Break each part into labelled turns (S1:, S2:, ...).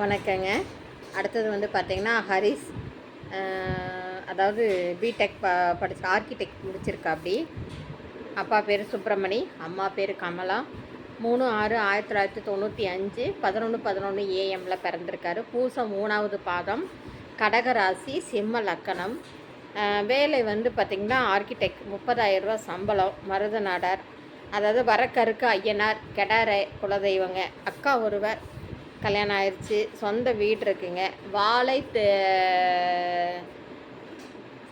S1: வணக்கங்க. அடுத்தது வந்து பார்த்தீங்கன்னா ஹரிஸ் அதாவது பிடெக் ப படிச்ச ஆர்கிடெக்ட் முடிச்சிருக்கா அப்படி அப்பா பேர் சுப்பிரமணி அம்மா பேர் கமலா. மூணு ஆறு ஆயிரத்தி தொள்ளாயிரத்தி தொண்ணூற்றி அஞ்சு பதினொன்று பதினொன்று ஏஎம்மில் பிறந்திருக்காரு. பூசம் மூணாவது பாகம் கடகராசி சிம்ம லக்கணம். வேலை வந்து பார்த்திங்கன்னா ஆர்கிடெக்ட் முப்பதாயிரம் ரூபா சம்பளம் மருதநாடர். அதாவது வரக்கருக்கு ஐயனார் கெடாரை குலதெய்வங்க. அக்கா ஒருவர் கல்யாணம் ஆயிடுச்சு சொந்த வீடு இருக்குங்க. வாழை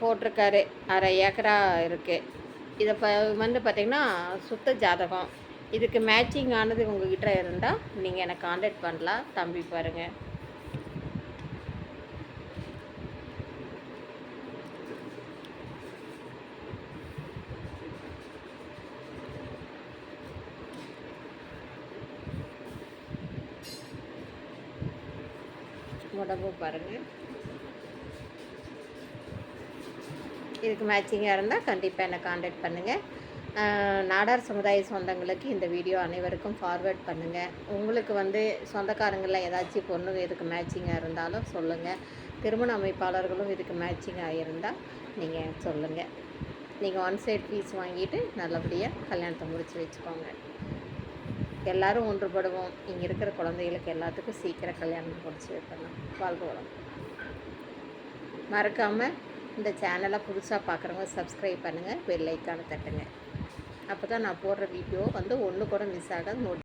S1: போட்டிருக்காரு. அரை ஏக்கரா இருக்குது இதை ப வந்து பார்த்திங்கன்னா சுத்த ஜாதகம். இதுக்கு மேட்சிங் ஆனது உங்ககிட்ட இருந்தால் நீங்கள் எனக்கு காண்டாக்ட் பண்ணலாம். தம்பி பாருங்கள் உடம்பு பாருங்கள் இதுக்கு மேட்சிங்காக இருந்தால் கண்டிப்பாக என்னை காண்டாக்ட் பண்ணுங்கள் நாடார் சமுதாய சொந்தங்களுக்கு இந்த வீடியோ அனைவருக்கும் ஃபார்வேர்ட் பண்ணுங்கள் உங்களுக்கு வந்து சொந்தக்காரங்களில் ஏதாச்சும் பொண்ணு இதுக்கு மேட்சிங்காக இருந்தாலும் சொல்லுங்கள் திருமண அமைப்பாளர்களும் இதுக்கு மேட்சிங்காக இருந்தால் நீங்கள் சொல்லுங்கள் நீங்கள் ஒன் சைட் ஃபீஸ் வாங்கிட்டு நல்லபடியாக கல்யாணத்தை முடித்து வச்சுக்கோங்க. எல்லாரும் ஒன்றுபடுவோம். இங்கே இருக்கிற குழந்தைகளுக்கு எல்லாத்துக்கும் சீக்கிரம் கல்யாணம் முடிச்சு வைக்கணும். வாழ்க வளம். மறக்காமல் இந்த சேனலை புதுசாக பார்க்குறவங்க சப்ஸ்கிரைப் பண்ணுங்கள் பெல் ஐக்கானை தட்டுங்க. அப்போ தான் நான் போடுற வீடியோ வந்து ஒன்று கூட மிஸ் ஆகாது. நோட்